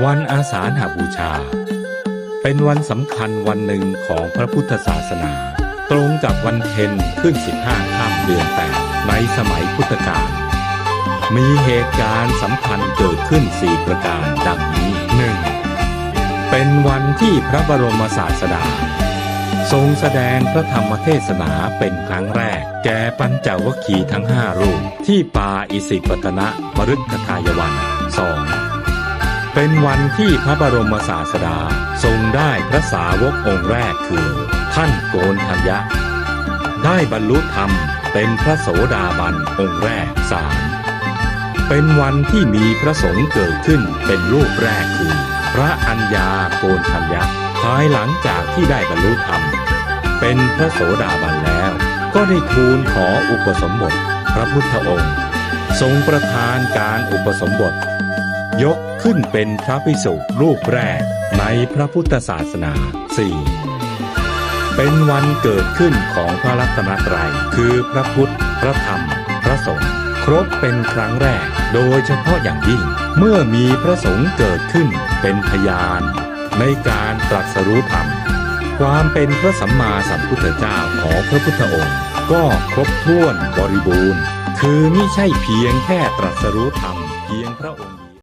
วันอาสาฬหบูชา เป็นวันสำคัญวันหนึ่งของพระพุทธศาสนา ตรงกับวันเพ็ญขึ้น 15ค่ำเดือน8ในสมัยพุทธกาลมีเหตุการณ์สำคัญเกิดขึ้น 4 ประการดังนี้ 1. เป็นวันที่พระบรมศาสดา ทรงแสดงพระธรรมเทศนาเป็นครั้งแรก แก่ปัญจวัคคีย์ทั้งห้ารูป ที่ป่าอิสิปตนะมฤคทายวันสอง เป็นวันที่พระบรมศาสดาทรงได้พระสาวกองค์แรกคือ ท่านโกนทัญญะ ได้บรรลุธรรมเป็นพระโสดาบันองค์แรกสามเป็นวันที่มีพระสงฆ์เกิดขึ้นเป็นรูปแรกคือ พระอัญญาโกนทัญญะภายหลังจากที่ได้บรรลุธรรม เป็นพระโสดาบันแล้ว ก็ได้ทูลขออุปสมบท พระพุทธองค์ ทรงประทานการอุปสมบท ยกขึ้นเป็นพระภิกษุรูปแรกในพระพุทธศาสนา 4. เป็นวันเกิดขึ้นของพระรัตนตรัย คือพระพุทธ พระธรรม พระสงฆ์ครบเป็นครั้งแรก โดยเฉพาะอย่างยิ่ง เมื่อมีพระสงฆ์เกิดขึ้นเป็นพยาน ในการตรัสรู้ธรรม ความเป็นพระสัมมาสัมพุทธเจ้าของพระพุทธองค์ ก็ครบถ้วนบริบูรณ์ คือไม่ใช่เพียงแค่ตรัสรู้ธรรมเพียงพระองค์